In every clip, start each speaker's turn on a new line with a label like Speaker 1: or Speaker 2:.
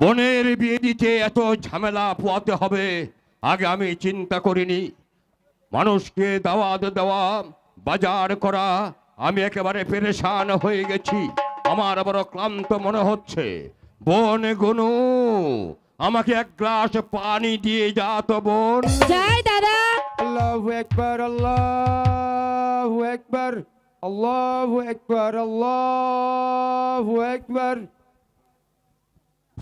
Speaker 1: বোনের বিয়ে দিতে এত ঝামেলা পোয়াতে হবে আগে আমি চিন্তা করিনি। মানুষকে দাওয়াত দেওয়া বাজার করা আমি একেবারে পেরেশান হয়ে গেছি। আমার বড় ক্লান্ত মনে হচ্ছে। বোন গুনু আমাকে এক গ্লাস পানি দিয়ে যা তো বোন।
Speaker 2: যাই দাদা।
Speaker 3: আল্লাহু একবার আল্লাহু একবার আল্লাহু একবার আল্লাহু একবার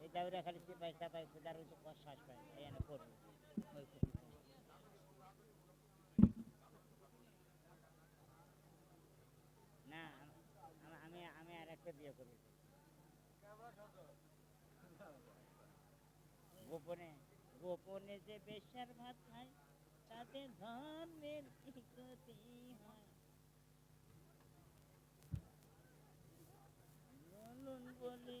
Speaker 4: এই খালি এই না, আমি আমি আর একটা বিয়ে করি। গোপনে গোপনে যে বেশার ভাত খায়, তাতে ধর্মের কি ক্ষতি হয় বলুন বলি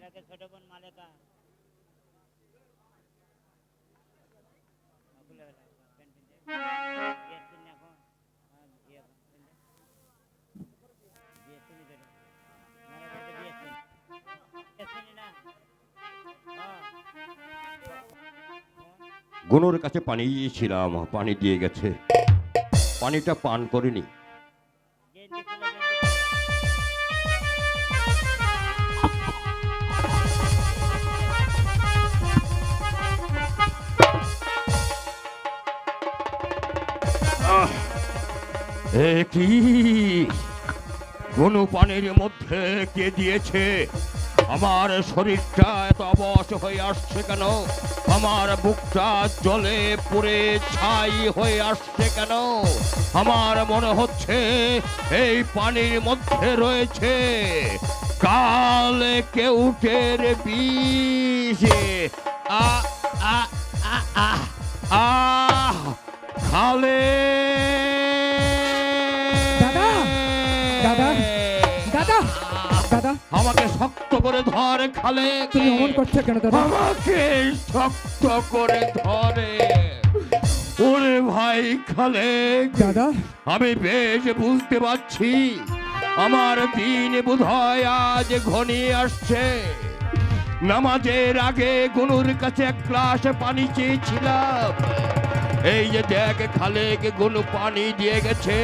Speaker 4: ড্রেস পিনই না? হ্যাঁ।
Speaker 1: গুনুর কাছে পানি দিয়েছিলাম পানি দিয়ে গেছে। পানিটা পান করিনি। কি? গুনু পানির মধ্যে কে দিয়েছে? আমার শরীরটা এত অবশ হয়ে আসছে কেন? আমার বুকটা জলে পুড়ে ছাই হয়ে আসছে কেন? আমার মনে হচ্ছে এই পানির মধ্যে রয়েছে কাল কেউটের বিষ আ আ আ আ, আহ, খালে আমাকে শক্ত করে ধর খালে
Speaker 3: তুমি অমন করছ কেন দাদা
Speaker 1: আমাকে শক্ত করে ধরে। ওরে ভাই খালে
Speaker 3: দাদা?
Speaker 1: আমি বেশ বুঝতে পারছি। আমার দিন বোধহয় আজ ঘনিয়ে আসছে। নামাজের আগে গুনুর কাছে এক গ্লাস পানি চেয়েছিলাম। এই যে দেখ খালেক গুনু পানি দিয়ে গেছে।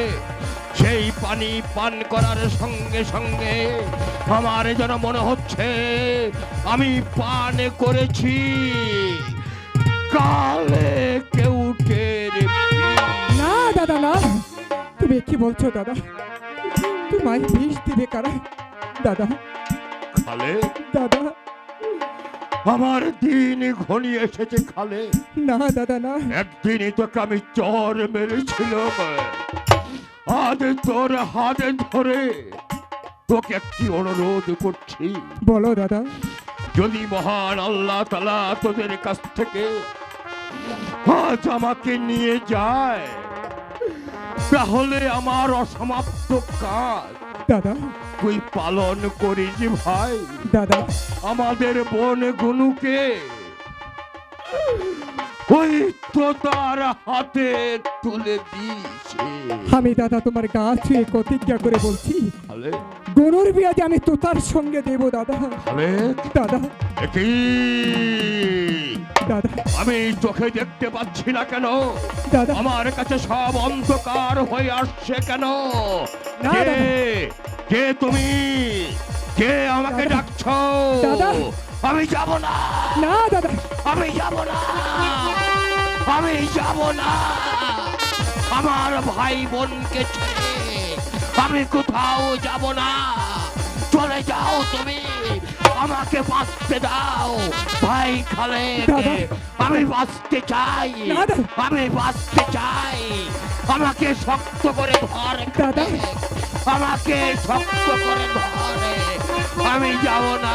Speaker 1: সেই পানি পান করার সঙ্গে সঙ্গে আমার যেন মনে হচ্ছে আমি পান করেছি। কালে কেউটের
Speaker 3: না দাদা না। তুমি কি বলছো দাদা? তোমায় বিষ দিবে কারা? দাদা।
Speaker 1: খালে?
Speaker 3: দাদা।
Speaker 1: আমার দিন ঘনিয়ে এসেছে খালে।
Speaker 3: না দাদা না।
Speaker 1: একদিনই তোকে আমি চর মেরেছিলাম। আজ তোর হাতে ধরে তোকে একটি অনুরোধ করছি।
Speaker 3: বলো দাদা।
Speaker 1: যদি মহান আল্লাহ তালা তোদের কাছ থেকে আজ আমাকে নিয়ে যায় তাহলে আমার অসমাপ্ত কাজ
Speaker 3: দাদা।
Speaker 1: তুই পালন করিস ভাই।
Speaker 3: দাদা।
Speaker 1: আমাদের বোন গুনুকে ওই তো তার হাতে তুলে দিয়েছে।
Speaker 3: আমি দাদা তোমার ছুঁয়ে প্রতিজ্ঞা করে বলছি গরুর বিয়াজে আমি তোতার সঙ্গে দেব দাদা। দাদা। দাদা।
Speaker 1: আমি চোখে দেখতে পাচ্ছি না কেন?
Speaker 3: দাদা।
Speaker 1: আমার কাছে সব অন্ধকার হয়ে আসছে কেন? কে? তুমি? কে আমাকে ডাকছ?
Speaker 3: দাদা।
Speaker 1: আমি যাব না।
Speaker 3: না দাদা।
Speaker 1: আমি যাব না আমি যাব না। আমার ভাই বোনকে ছেড়ে আমি কোথাও যাব না। চলে যাও তুমি আমাকে বাঁচতে দাও। ভাই খালে। আমি বাঁচতে চাই আমি বাঁচতে চাই। আমাকে শক্ত করে ধর। আমাকে শক্ত করে ধরে। আমি যাব না।